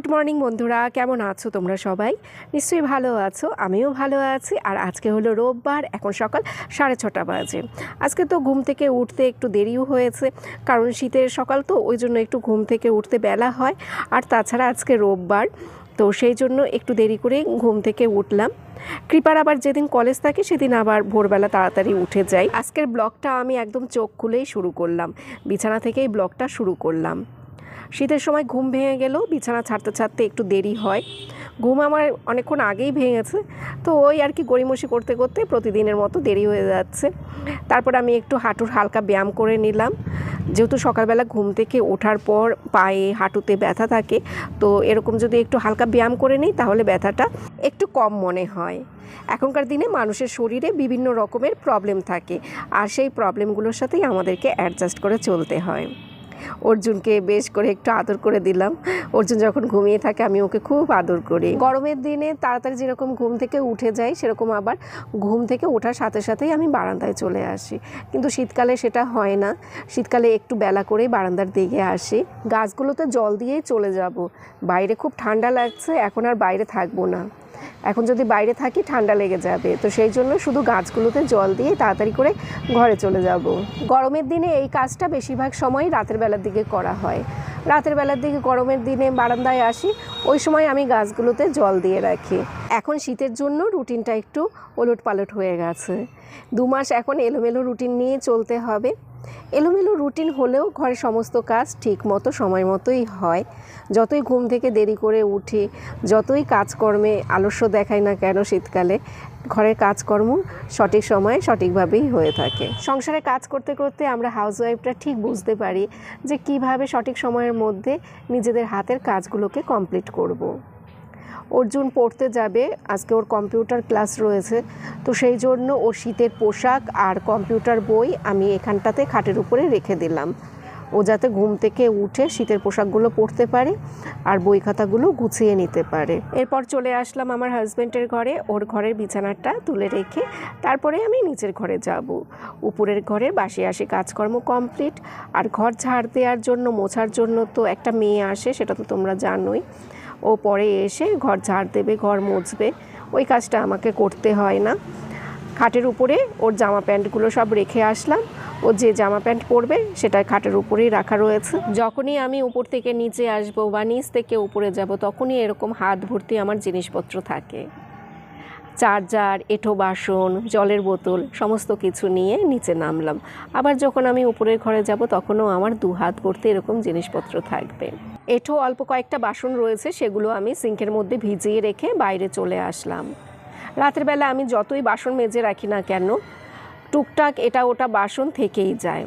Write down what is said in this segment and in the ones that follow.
Good morning বন্ধুরা, কেমন আছো তোমরা সবাই? নিশ্চয়ই ভালো আছো, আমিও ভালো আছি। আর আজকে হলো রোববার, এখন সকাল সাড়ে ছটা বাজে। আজকে তো ঘুম থেকে উঠতে একটু দেরিও হয়েছে, কারণ শীতের সকাল তো, ওই জন্য একটু ঘুম থেকে উঠতে বেলা হয়। আর তাছাড়া আজকে রোববার, তো সেই জন্য একটু দেরি করে ঘুম থেকে উঠলাম। কৃপার আবার যেদিন কলেজ থাকে, সেদিন আবার ভোরবেলা তাড়াতাড়ি উঠে যাই। আজকের ব্লগটা আমি একদম চোখ খুলেই শুরু করলাম। বিছানা থেকেই ব্লগটা শুরু করলাম। শীতের সময় ঘুম ভেঙে গেলেও বিছানা ছাড়তে ছাড়তে একটু দেরি হয়। ঘুম আমার অনেকক্ষণ আগেই ভেঙেছে। তো ওই আর কি গড়িমসি করতে করতে প্রতিদিনের মতো দেরি হয়ে যাচ্ছে। তারপর আমি একটু হাঁটুর হালকা ব্যায়াম করে নিলাম। যেহেতু সকালবেলা ঘুম থেকে ওঠার পর পায়ে, হাঁটুতে ব্যথা থাকে, তো এরকম যদি একটু হালকা ব্যায়াম করে নিই, তাহলে ব্যথাটা একটু কম মনে হয়। এখনকার দিনে মানুষের শরীরে বিভিন্ন রকমের প্রবলেম থাকে, আর সেই প্রবলেমগুলোর সাথেই আমাদেরকে অ্যাডজাস্ট করে চলতে হয়। অর্জুনকে বেশ করে একটু আদর করে দিলাম। অর্জুন যখন ঘুমিয়ে থাকে, আমি ওকে খুব আদর করি। গরমের দিনে তাড়াতাড়ি যেরকম ঘুম থেকে উঠে যাই, সেরকম আবার ঘুম থেকে ওঠার সাথে সাথেই আমি বারান্দায় চলে আসি। কিন্তু শীতকালে সেটা হয় না। শীতকালে একটু বেলা করেই বারান্দার দিকে আসি। গাছগুলোতে জল দিয়েই চলে যাব। বাইরে খুব ঠান্ডা লাগছে, এখন আর বাইরে থাকব না। এখন যদি বাইরে থাকি ঠান্ডা লেগে যাবে। তো সেই জন্য শুধু গাছগুলোতে জল দিয়ে তাড়াতাড়ি করে ঘরে চলে যাব। গরমের দিনে এই কাজটা বেশিরভাগ সময় রাতের বেলার দিকে করা হয়। রাতের বেলার দিকে, গরমের দিনে বারান্দায় আসি, ওই সময় আমি গাছগুলোতে জল দিয়ে রাখি। এখন শীতের জন্য রুটিনটা একটু ওলট পালট হয়ে গেছে। দু মাস এখন এলোমেলো রুটিন নিয়ে চলতে হবে। এলোমেলো রুটিন হলেও ঘরের সমস্ত কাজ ঠিক মতো, সময় মতোই হয় যতই ঘুম থেকে দেরি করে উঠি, যতই কাজকর্মে আলস্য দেখায় না কেন শীতকালে, ঘরের কাজকর্ম সঠিক সময়ে সঠিকভাবেই হয়ে থাকে সংসারে কাজ করতে করতে আমরা হাউসওয়াইফরা ঠিক বুঝতে পারি যে কীভাবে সঠিক সময়ের মধ্যে নিজেদের হাতের কাজগুলোকে কমপ্লিট করব। অর্জুন পড়তে যাবে, আজকে ওর কম্পিউটার ক্লাস রয়েছে, তো সেই জন্য ওর শীতের পোশাক আর কম্পিউটার বই আমি এখানটাতে খাটের উপরে রেখে দিলাম। ও যাতে ঘুম থেকে উঠে শীতের পোশাকগুলো পরতে পারে আর বই খাতাগুলো গুছিয়ে নিতে পারে। এরপর চলে আসলাম আমার হাজব্যান্ডের ঘরে, ওর ঘরের বিছানাটা তুলে রেখে তারপরে আমি নিচের ঘরে যাব। উপরের ঘরে বাসে আসি, কাজকর্ম কমপ্লিট আর ঘর ঝাড় দেওয়ার জন্য, মোছার জন্য তো একটা মেয়ে আসে, সেটা তো তোমরা জানোই। ও পরে এসে ঘর ঝাড় দেবে, ঘর মুছবে। ওই কাজটা আমাকে করতে হয় না। খাটের উপরে ওর জামা প্যান্টগুলো সব রেখে আসলাম। ও যে জামা প্যান্ট পরবে সেটা খাটের উপরেই রাখা রয়েছে। যখনই আমি উপর থেকে নিচে আসব বা নিচ থেকে উপরে যাব, তখনই এরকম হাত ভর্তি আমার জিনিসপত্র থাকে। চার্জার, এঁঠো বাসন, জলের বোতল, সমস্ত কিছু নিয়ে নিচে নামলাম। আবার যখন আমি উপরের ঘরে যাব, তখনও আমার দু হাত ভর্তি এরকম জিনিসপত্র থাকবে। এঁঠো অল্প কয়েকটা বাসন রয়েছে, সেগুলো আমি সিঙ্কের মধ্যে ভিজিয়ে রেখে বাইরে চলে আসলাম। রাতের বেলা আমি যতই বাসন মেজে রাখি না কেন, টুকটাক এটা ওটা বাসন থেকেই যায়।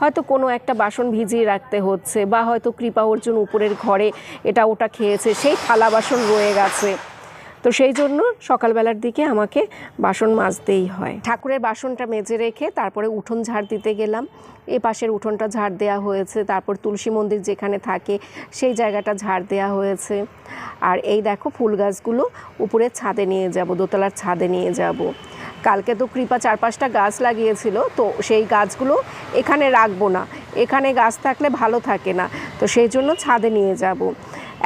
হয়তো কোনো একটা বাসন ভিজিয়ে রাখতে হচ্ছে, বা হয়তো কৃপা অর্জুন উপরের ঘরে এটা ওটা খেয়েছে, সেই থালা বাসন রয়ে গেছে। তো সেই জন্য সকালবেলার দিকে আমাকে বাসন মাজতেই হয়। ঠাকুরের বাসনটা মেজে রেখে তারপরে উঠোন ঝাড় দিতে গেলাম। এ পাশের উঠোনটা ঝাড় দেওয়া হয়েছে, তারপর তুলসী মন্দির যেখানে থাকে সেই জায়গাটা ঝাড় দেওয়া হয়েছে। আর এই দেখো ফুল গাছগুলো উপরে ছাদে নিয়ে যাব, দোতলার ছাদে নিয়ে যাব। কালকে তো কৃপা চার পাঁচটা গাছ লাগিয়েছিল, তো সেই গাছগুলো এখানে রাখব না। এখানে গাছ থাকলে ভালো থাকে না, তো সেই জন্য ছাদে নিয়ে যাব।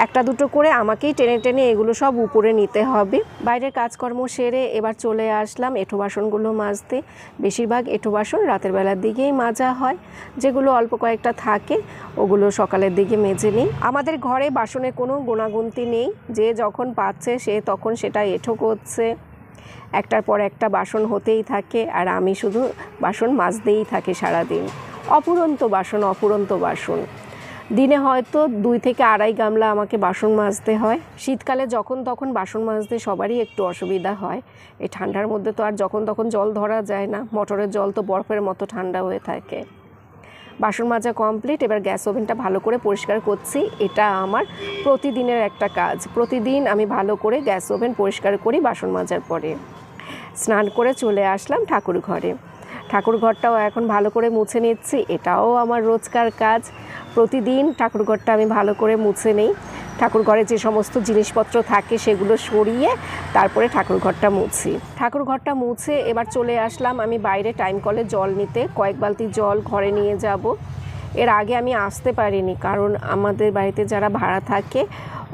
একটা দুটো করে আমাকেই টেনে টেনে এগুলো সব উপরে নিতে হবে। বাইরের কাজকর্ম সেরে এবার চলে আসলাম এঁঠো বাসনগুলো মাজতে। বেশিরভাগ এঁঠো বাসন রাতের বেলার দিকেই মাজা হয়। যেগুলো অল্প কয়েকটা থাকে, ওগুলো সকালের দিকে মেজে নিই। আমাদের ঘরে বাসনে কোনো গুণাগুন্তি নেই। যে যখন পাচ্ছে সে তখন সেটা এঁঠো করছে। একটার পর একটা বাসন হতেই থাকে আর আমি শুধু বাসন মাজতেই থাকি সারাদিন। অপুরন্ত বাসন অপুরন্ত বাসন। দিনে হয়তো দুই থেকে আড়াই গামলা আমাকে বাসন মাজতে হয়। শীতকালে যখন তখন বাসন মাজতে সবারই একটু অসুবিধা হয়। এই ঠান্ডার মধ্যে তো আর যখন তখন জল ধরা যায় না, মোটরের জল তো বরফের মতো ঠান্ডা হয়ে থাকে। বাসন মাজা কমপ্লিট, এবার গ্যাস ওভেনটা ভালো করে পরিষ্কার করছি। এটা আমার প্রতিদিনের একটা কাজ। প্রতিদিন আমি ভালো করে গ্যাস ওভেন পরিষ্কার করি বাসন মাজার পরে। স্নান করে চলে আসলাম ঠাকুর ঘরে। ঠাকুর ঘরটাও এখন ভালো করে মুছে নিচ্ছি। এটাও আমার রোজকার কাজ। প্রতিদিন ঠাকুর ঘরটা আমি ভালো করে মুছে নেই। ঠাকুর ঘরে যে সমস্ত জিনিসপত্র থাকে সেগুলো সরিয়ে তারপরে ঠাকুর ঘরটা মুছি। ঠাকুর ঘরটা মুছে এবার চলে আসলাম আমি বাইরে টাইম কলে জল নিতে। কয়েক বালতি জল ঘরে নিয়ে যাব। এর আগে আমি আসতে পারিনি কারণ আমাদের বাড়িতে যারা ভাড়া থাকে,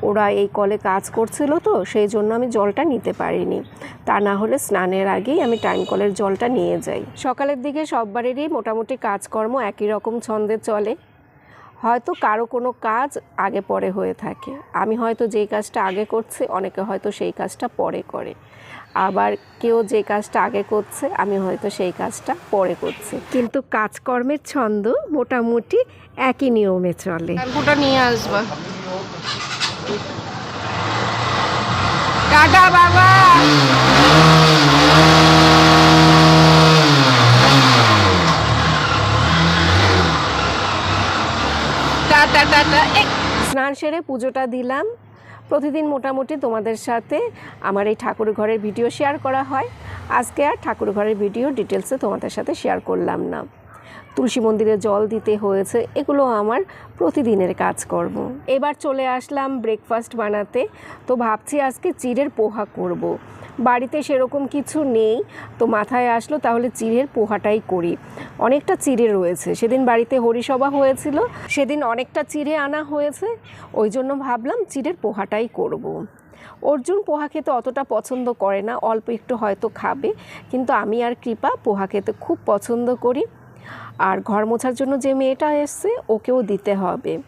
ওরা এই কলে কাজ করছিল তো, সেই জন্য আমি জলটা নিতে পারিনি। তা না হলে স্নানের আগেই আমি টাইম কলের জলটা নিয়ে যাই। সকালের দিকে সব বাড়িরই মোটামুটি কাজকর্ম একই রকম ছন্দে চলে। হয়তো কারও কোনো কাজ আগে পরে হয়ে থাকে। আমি হয়তো যেই কাজটা আগে করছি অনেকে হয়তো সেই কাজটা পরে করে। আবার কেউ যে কাজটা আগে করছে আমি হয়তো সেই কাজটা পরে করছি। কিন্তু কাজকর্মের ছন্দ মোটামুটি একই নিয়মে চলে। শ্যাম্পুটা নিয়ে আসবা। টাটা বাবা! স্নান সেরে পুজোটা দিলাম। প্রতিদিন মোটামুটি তোমাদের সাথে আমার এই ঠাকুর ঘরের ভিডিও শেয়ার করা হয়। আজকে আর ঠাকুর ঘরের ভিডিও ডিটেলসে তোমাদের সাথে শেয়ার করলাম না। তুলসী মন্দিরে জল দিতে হয়েছে, এগুলো আমার প্রতিদিনের কাজকর্ম। এবার চলে আসলাম ব্রেকফাস্ট বানাতে। তো ভাবছি আজকে চিড়ের পোহা করব। বাড়িতে সেরকম কিছু নেই, তো মাথায় আসলো তাহলে চিড়ের পোহাটাই করি। অনেকটা চিড়ে রয়েছে। সেদিন বাড়িতে হরিসভা হয়েছিল, সেদিন অনেকটা চিড়ে আনা হয়েছে, ওই জন্য ভাবলাম চিড়ের পোহাটাই করব। অর্জুন পোহা খেতে অতটা পছন্দ করে না, অল্প একটু হয়তো খাবে, কিন্তু আমি আর কৃপা পোহা খেতে খুব পছন্দ করি। আর ঘর মোছার জন্য যে মেয়েটা এসছে, ওকেও দিতে হবে।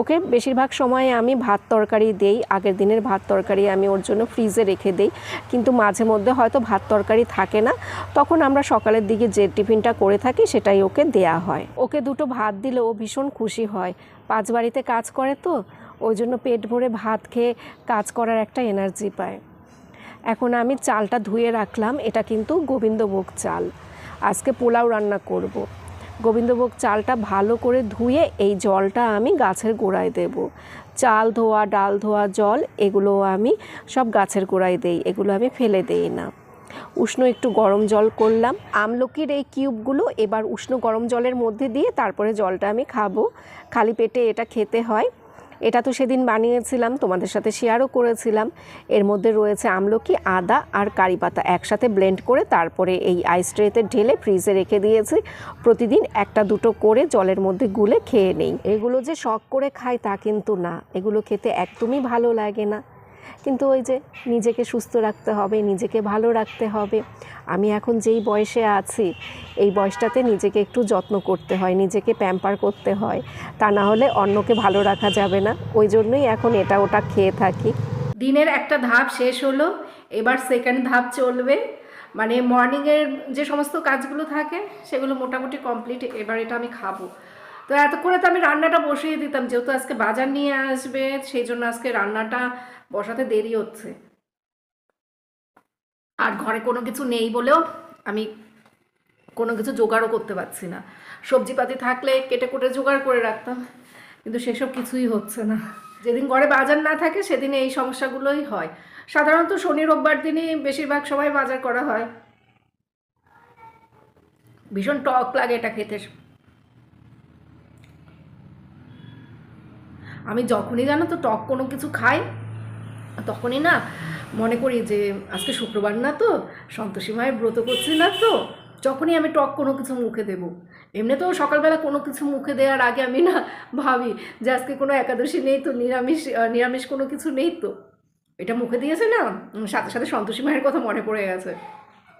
ওকে বেশিরভাগ সময়ে আমি ভাত তরকারি দেই, আগের দিনের ভাত তরকারি আমি ওর জন্য ফ্রিজে রেখে দেই। কিন্তু মাঝে মধ্যে হয়তো ভাত তরকারি থাকে না, তখন আমরা সকালের দিকে যে টিফিনটা করে থাকি সেটাই ওকে দেয়া হয়। ওকে দুটো ভাত দিলে ও ভীষণ খুশি হয়। পাঁচ বাড়িতে কাজ করে তো, ওই জন্য পেট ভরে ভাত খেয়ে কাজ করার একটা এনার্জি পায়। এখন আমি চালটা ধুয়ে রাখলাম, এটা কিন্তু গোবিন্দভোগ চাল। আজকে পোলাও রান্না করব। গোবিন্দভোগ চালটা ভালো করে ধুয়ে এই জলটা আমি গাছের গোড়ায় দেব। চাল ধোয়া, ডাল ধোয়া, জল এগুলো আমি সব গাছের গোড়ায় দেই, এগুলো আমি ফেলে দেই না। উষ্ণ একটু গরম জল করলাম। আমলকির এই কিউবগুলো এবার উষ্ণ গরম জলের মধ্যে দিয়ে তারপরে জলটা আমি খাব। খালি পেটে এটা খেতে হয়। এটা তো সেদিন বানিয়েছিলাম, তোমাদের সাথে শেয়ারও করেছিলাম। এর মধ্যে রয়েছে আমলকি, আদা আর কারি পাতা একসাথে ব্লেন্ড করে তারপরে এই আইস ট্রেতে ঢেলে ফ্রিজে রেখে দিয়েছি। প্রতিদিন একটা দুটো করে জলের মধ্যে গুলে খেয়ে নেই। এগুলো যে শখ করে খাই তা কিন্তু না। এগুলো খেতে একদমই ভালো লাগে না। কিন্তু ওই যে নিজেকে সুস্থ রাখতে হবে, নিজেকে ভালো রাখতে হবে। আমি এখন যেই বয়সে আছি, এই বয়সটাতে নিজেকে একটু যত্ন করতে হয়, নিজেকে প্যাম্পার করতে হয়। তা না হলে অন্যকে ভালো রাখা যাবে না। ওই জন্যই এখন এটা ওটা খেয়ে থাকি। দিনের একটা ধাপ শেষ হলো, এবার সেকেন্ড ধাপ চলবে। মানে মর্নিংয়ের যে সমস্ত কাজগুলো থাকে, সেগুলো মোটামুটি কমপ্লিট এবার এটা আমি খাব। তো এতক্ষণে তো আমি রান্নাটা বসিয়ে দিতাম, যেহেতু আজকে বাজার নিয়ে আসবে, সেই জন্য আজকে রান্নাটা বসাতে দেরি হচ্ছে। আর ঘরে কোনো কিছু নেই বলেও আমি কোনো কিছু জোগাড়ও করতে পারছি না। সবজিপাতি থাকলে কেটে কুটে জোগাড় করে রাখতাম, কিন্তু সেসব কিছুই হচ্ছে না। যেদিন ঘরে বাজার না থাকে, সেদিন এই সমস্যাগুলোই হয়। সাধারণত শনি, রোববার দিনই বেশিরভাগ সময় বাজার করা হয়। ভীষণ টক লাগে এটা খেতে। আমি যখনই জানো তো টক কোনো কিছু খাই তখনই না মনে করি যে আজকে শুক্রবার না তো, সন্তোষী মায়ের ব্রত করছি না তো, যখনই আমি টক কোনো কিছু মুখে দেবো। এমনি তো সকালবেলা কোনো কিছু মুখে দেওয়ার আগে আমি না ভাবি যে আজকে কোনো একাদশী নেই তো, নিরামিষ নিরামিষ কোনো কিছু নেই তো। এটা মুখে দিয়েছে না সাথে সাথে সন্তোষী মায়ের কথা মনে পড়ে গেছে।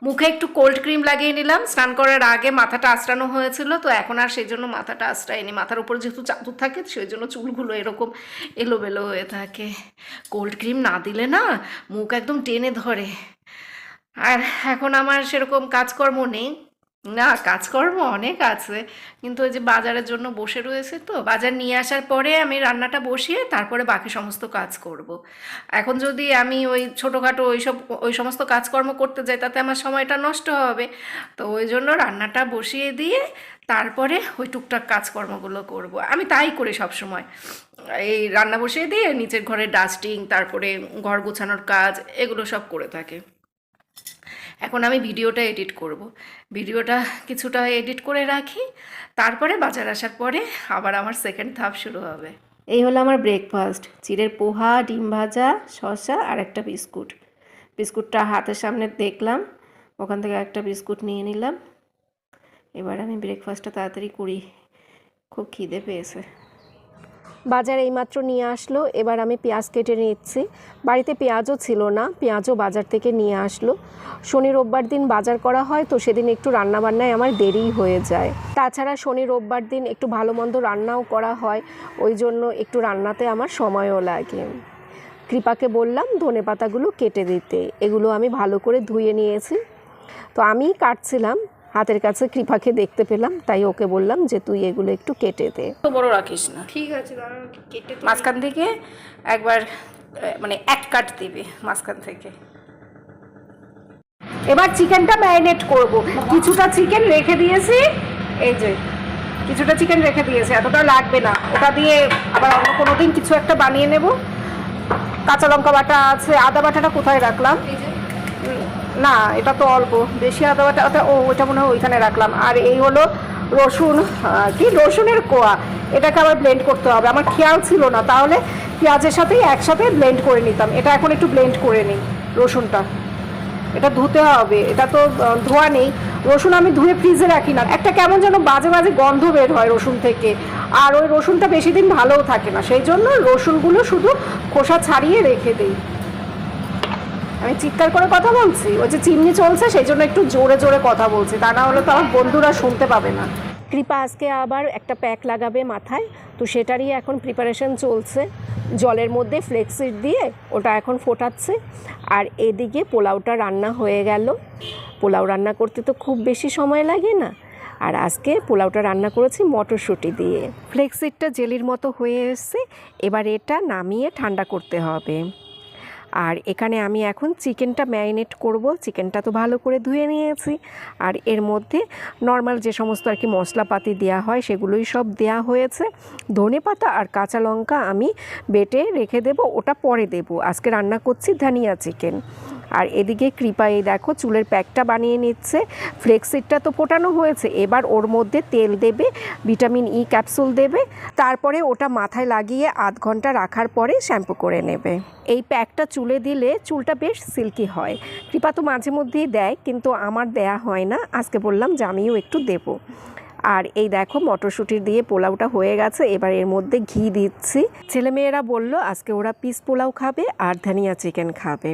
মুখে একটু কোল্ড ক্রিম লাগিয়ে নিলাম। স্নান করার আগে মাথাটা আঁচড়ানো হয়েছিল, তো এখন আর সেই জন্য মাথাটা আঁচড়াইনি মাথার উপর যেহেতু চাদর থাকে, সেই জন্য চুলগুলো এরকম এলোবেলো হয়ে থাকে। কোল্ড ক্রিম না দিলে না মুখ একদম টেনে ধরে। আর এখন আমার সেরকম কাজকর্ম নেই। না, কাজকর্ম অনেক আছে কিন্তু ওই যে বাজারের জন্য বসে রয়েছে তো, বাজার নিয়ে আসার পরে আমি রান্নাটা বসিয়ে তারপরে বাকি সমস্ত কাজ করব। এখন যদি আমি ওই ছোটোখাটো ওই সব ওই সমস্ত কাজকর্ম করতে যাই, তাতে আমার সময়টা নষ্ট হবে তো ওই জন্য রান্নাটা বসিয়ে দিয়ে তারপরে ওই টুকটাক কাজকর্মগুলো করব। আমি তাই করি সব সময় এই রান্না বসিয়ে দিয়ে নিচের ঘরে ডাস্টিং তারপরে ঘর গোছানোর কাজ, এগুলো সব করে থাকে এখন আমি ভিডিওটা এডিট করব। ভিডিওটা কিছুটা এডিট করে রাখি, তারপরে বাজার আসার পরে আবার আমার সেকেন্ড ধাপ শুরু হবে। এই হলো আমার ব্রেকফাস্ট চিড়ের পোহা, ডিম ভাজা, শসা আর একটা বিস্কুট। বিস্কুটটা হাতের সামনে দেখলাম, ওখান থেকে একটা বিস্কুট নিয়ে নিলাম। এবার আমি ব্রেকফাস্টটা তাড়াতাড়ি করি, খুব খিদে পেয়েছে। বাজার এইমাত্র নিয়ে আসলো। এবার আমি পেঁয়াজ কেটে নিচ্ছি। বাড়িতে পেঁয়াজও ছিল না, পেঁয়াজও বাজার থেকে নিয়ে আসলো। শনি রোববার দিন বাজার করা হয়, তো সেদিন একটু রান্নাবান্নায় আমার দেরিই হয়ে যায়। তাছাড়া শনি রোববার দিন একটু ভালো মন্দ রান্নাও করা হয়, ওই জন্য একটু রান্নাতে আমার সময়ও লাগে। কৃপাকে বললাম, ধনে পাতাগুলো কেটে দিতে। এগুলো আমি ভালো করে ধুয়ে নিয়েছি। তো আমি কাটছিলাম। হাতের কাছে কৃপাকে দেখতে পেলাম তাই ওকে বললাম যে তুই এগুলো একটু কেটে দে। তো বড় রাখিস না। ঠিক আছে কেটে মাঝখান থেকে একবার মানে এক কাট দিবি মাঝখান থেকে। এবার চিকেনটা ম্যারিনেট করব। কিছুটা চিকেন রেখে দিয়েছি এই যে কিছুটা চিকেন রেখে দিয়েছি এতটা লাগবে না। ওটা দিয়ে আবার অন্য কোনো দিন কিছু একটা বানিয়ে নেব। কাঁচা লঙ্কা বাটা আছে আদা বাটাটা কোথায় রাখলাম? না, এটা তো অল্প। বেশি আদা বাটা ও, ওটা মনে হয় ওইখানে রাখলাম। আর এই হলো রসুন কি? রসুনের কোয়া। এটাকে আবার ব্লেন্ড করতে হবে। আমার খেয়াল ছিল না। তাহলে পেঁয়াজের সাথেই একসাথে ব্লেন্ড করে নিতাম। এটা এখন একটু ব্লেন্ড করে নিই, রসুনটা। এটা ধুতে হবে। এটা তো ধোয়া নেই। রসুন আমি ধুয়ে ফ্রিজে রাখি না। একটা কেমন যেন বাজে বাজে গন্ধ বের হয় রসুন থেকে। আর ওই রসুনটা বেশি দিন ভালোও থাকে না। সেই জন্য রসুনগুলো শুধু খোসা ছাড়িয়ে রেখে দিই। আমি চিৎকার করে কথা বলছি ওই যে চিমনি চলছে সেই জন্য একটু জোরে জোরে কথা বলছি তা না হলে তো আমার বন্ধুরা শুনতে পাবে না। কৃপা আজকে আবার একটা প্যাক লাগাবে মাথায় তো সেটারই এখন প্রিপারেশন চলছে। জলের মধ্যে ফ্লেক্সিড দিয়ে ওটা এখন ফোটাচ্ছে আর এদিকে পোলাওটা রান্না হয়ে গেল। পোলাও রান্না করতে তো খুব বেশি সময় লাগে না আর আজকে পোলাওটা রান্না করেছি মটরশুঁটি দিয়ে। ফ্লেক্সিডটা জেলির মতো হয়ে এসছে এবার এটা নামিয়ে ঠান্ডা করতে হবে। আর এখানে আমি এখন চিকেনটা ম্যারিনেট করব। চিকেনটা তো ভালো করে ধুয়ে নিয়েছি। আর এর মধ্যে নর্মাল যে সমস্ত আর কি মশলাপাতি দেওয়া হয়, সেগুলোই সব দেওয়া হয়েছে। ধনে পাতা আর কাঁচা লঙ্কা আমি বেটে রেখে দেব। ওটা পরে দেব। আজকে রান্না করছি ধানিয়া চিকেন। আর এদিকে কৃপা, এই দেখো, চুলের প্যাকটা বানিয়ে নিচ্ছে। ফ্লেক্সিডটা তো ফোটানো হয়েছে। এবার ওর মধ্যে তেল দেবে, ভিটামিন ই ক্যাপসুল দেবে। তারপরে ওটা মাথায় লাগিয়ে আধ ঘণ্টা রাখার পরে শ্যাম্পু করে নেবে। এই প্যাকটা চুলে দিলে চুলটা বেশ সিল্কি হয়। কৃপা তো মাঝে মধ্যেই দেয়, কিন্তু আমার দেয়া হয় না। আজকে বললাম যে আমিও একটু দেবো। আর এই দেখো মটরশুঁটির দিয়ে পোলাওটা হয়ে গেছে, এবার এর মধ্যে ঘি দিচ্ছি। ছেলেমেয়েরা বলল, আজকে ওরা পিস পোলাও খাবে আর ধনিয়া চিকেন খাবে।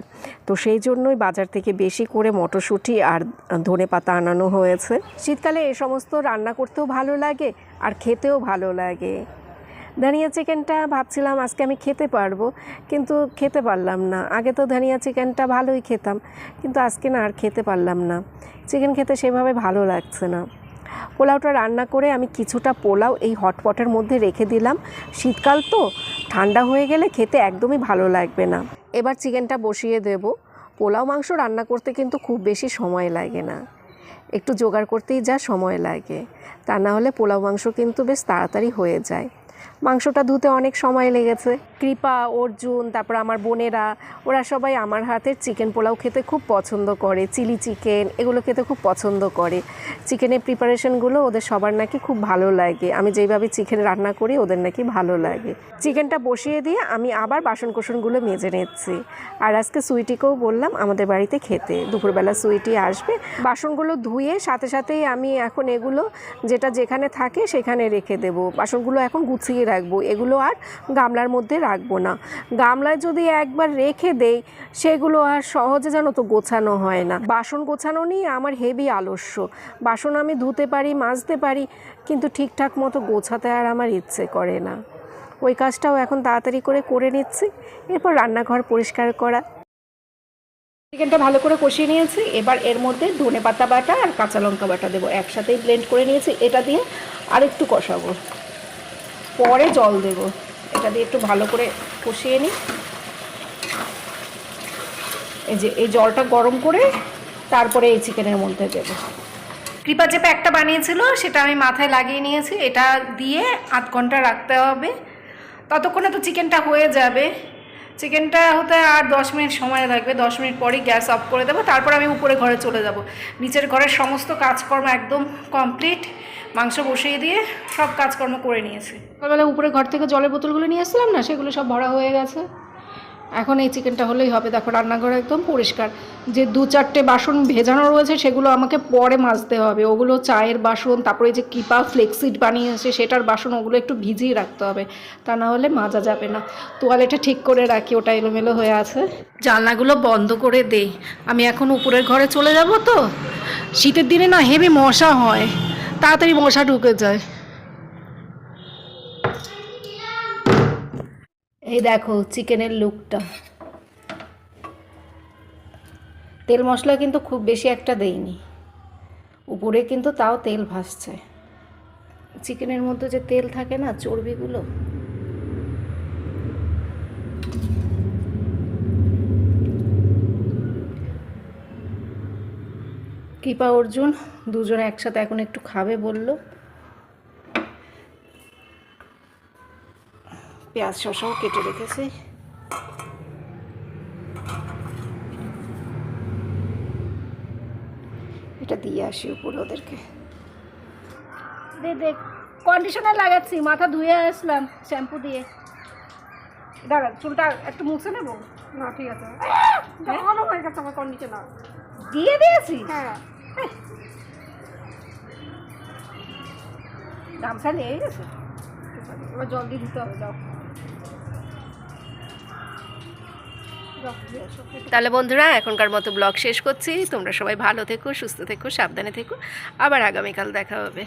তো সেই জন্যই বাজার থেকে বেশি করে মটরশুঁটি আর ধনে পাতা আনানো হয়েছে। শীতকালে এ সমস্ত রান্না করতেও ভালো লাগে আর খেতেও ভালো লাগে। ধনিয়া চিকেনটা ভাবছিলাম আজকে আমি খেতে পারব, কিন্তু খেতে পারলাম না। আগে তো ধনিয়া চিকেনটা ভালোই খেতাম, কিন্তু আজকে না আর খেতে পারলাম না। চিকেন খেতে সেভাবে ভালো লাগছে না। পোলাওটা রান্না করে আমি কিছুটা পোলাও এই হটপটের মধ্যে রেখে দিলাম। শীতকাল তো, ঠান্ডা হয়ে গেলে খেতে একদমই ভালো লাগবে না। এবার চিকেনটা বসিয়ে দেব। পোলাও মাংস রান্না করতে কিন্তু খুব বেশি সময় লাগে না। একটু জোগাড় করতেই যা সময় লাগে। তা না হলে পোলাও মাংস কিন্তু বেশ তাড়াতাড়ি হয়ে যায়। মাংসটা ধুতে অনেক সময় লেগেছে। কৃপা, অর্জুন, তারপর আমার বোনেরা, ওরা সবাই আমার হাতের চিকেন পোলাও খেতে খুব পছন্দ করে। চিলি চিকেন, এগুলো খেতে খুব পছন্দ করে। চিকেনের প্রিপারেশনগুলো ওদের সবার নাকি খুব ভালো লাগে। আমি যেইভাবে চিকেন রান্না করি, ওদের নাকি ভালো লাগে। চিকেনটা বসিয়ে দিয়ে আমি আবার বাসন কোসনগুলো মেজে নিচ্ছি। আর আজকে সুইটিকেও বললাম আমাদের বাড়িতে খেতে। দুপুরবেলা সুইটি আসবে। বাসনগুলো ধুয়ে সাথে সাথেই আমি এখন এগুলো যেটা যেখানে থাকে সেখানে রেখে দেব। বাসনগুলো এখন গুছিয়ে রাখব, এগুলো আর গামলার মধ্যে রাখব না। গামলায় যদি একবার রেখে দেই, সেগুলো আর সহজে যেন তো গোছানো হয় না। বাসন গোছানো নিয়ে আমার হেভি আলস্য। বাসন আমি ধুতে পারি, মাজতে পারি, কিন্তু ঠিকঠাক মতো গোছাতে আর আমার ইচ্ছে করে না। ওই কাজটাও এখন তাড়াতাড়ি করে করে নিচ্ছি, এরপর রান্নাঘর পরিষ্কার করা। চিকেনটা ভালো করে কষিয়ে নিয়েছি, এবার এর মধ্যে ধনে পাতা বাটা আর কাঁচা লঙ্কা বাটা দেবো। একসাথেই ব্লেন্ড করে নিয়েছি, এটা দিয়ে আরেকটু কষাবো। পরে জল দেব। এটা দিয়ে একটু ভালো করে কষিয়ে নিই। এই যে, এই জলটা গরম করে তারপরে এই চিকেনের মধ্যে দেবো। কৃপা যে প্যাকটা বানিয়েছিল, সেটা আমি মাথায় লাগিয়ে নিয়েছি। এটা দিয়ে আধ ঘণ্টা রাখতে হবে। ততক্ষণে তো চিকেনটা হয়ে যাবে। চিকেনটা হতে আর দশ মিনিট সময় লাগবে। দশ মিনিট পরেই গ্যাস অফ করে দেবো। তারপর আমি উপরে ঘরে চলে যাব। নিচের ঘরের সমস্ত কাজকর্ম একদম কমপ্লিট। মাংস বসিয়ে দিয়ে সব কাজকর্ম করে নিয়েছি। সকালবেলা উপরে ঘর থেকে জলের বোতলগুলো নিয়ে এসেছিলাম না সেগুলো সব ভরা হয়ে গেছে। এখন এই চিকেনটা হলেই হবে। দেখো রান্নাঘর একদম পরিষ্কার। যে দু চারটে বাসন ভেজানো রয়েছে সেগুলো আমাকে পরে মাজতে হবে। ওগুলো চায়ের বাসন তারপরে যে কিপা ফ্লেক্সিড বানিয়েছে সেটার বাসন ওগুলো একটু ভিজিয়ে রাখতে হবে। তা না হলে মাজা যাবে না। তোয়ালেটা ঠিক করে রাখি ওটা এলোমেলো হয়ে আছে। জানলাগুলো বন্ধ করে দেই আমি এখন উপরের ঘরে চলে যাব তো? শীতের দিনে না হেভি মশা হয়। তাড়াতাড়ি মশা ঢুকে যায়। এই দেখো চিকেনের লুকটা তেল মশলা কিন্তু খুব বেশি একটা দেইনি। উপরে কিন্তু তাও তেল ভাসছে। চিকেনের মধ্যে যে তেল থাকে না, চর্বিগুলো কৃপা অর্জুন দুজনে একসাথে এখন একটু খাবে বলল। পেঁয়াজ শসাও কেটে রেখেছি। এটা দিয়ে আসি উপরে ওদেরকে। দে দেখ কন্ডিশনার লাগাচ্ছি মাথা ধুয়ে আসলাম শ্যাম্পু দিয়ে। দাঁড়া চুলটা একটু মুছে নেব? না ঠিক আছে। ভালো হয়ে? গেছে আমার কন্ডিশনার দিয়ে দিয়েছি হ্যাঁ। গামছা নিয়ে গেছে এবার জল দিয়ে দিতে হবে, যাও। তাহলে বন্ধুরা, এখনকার মতো ব্লগ শেষ করছি। তোমরা সবাই ভালো থেকো, সুস্থ থেকো, সাবধানে থেকো। আবার আগামীকাল দেখা হবে।